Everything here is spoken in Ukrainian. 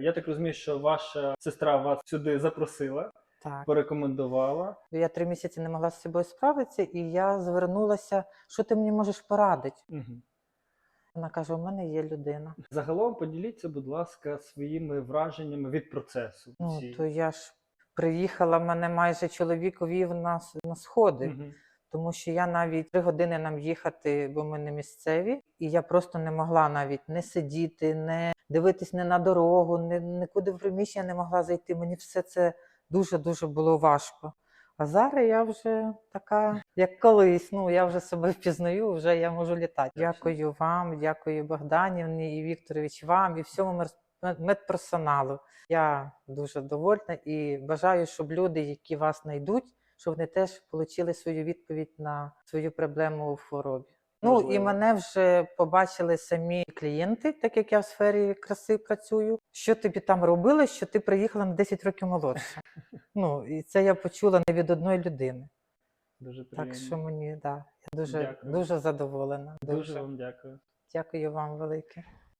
Я так розумію, що ваша сестра вас сюди запросила, Так. порекомендувала. Я три місяці не могла з собою справитися, і я звернулася, що ти мені можеш порадити. Мгм. Вона каже: у мене є людина. Загалом поділіться, будь ласка, своїми враженнями від процесу. Ну, цієї. то я ж приїхала, мене майже чоловік увів на, на сходи. Мгм. Тому що я навіть три години нам їхати, бо ми не місцеві, і я просто не могла навіть не сидіти, не дивитись не на дорогу, не, нікуди в приміщення не могла зайти. Мені все це дуже-дуже було важко. А зараз я вже така, як колись. Ну я вже себе впізнаю, вже я можу літати. Дякую вам, дякую Богданівні і Вікторович вам і всьому медперсоналу. Я дуже довольна і бажаю, щоб люди, які вас знайдуть, щоб вони теж отримали свою відповідь на свою проблему у хворобі. Ну і мене вже побачили самі клієнти, так як я в сфері краси працюю. Що тобі там робили, що ти приїхала на 10 років молодше. Ну і це я почула не від одної людини. Дуже приємно. Так що мені да, я дуже, Дякую. дуже задоволена. Дуже вам дякую. Дякую вам велике.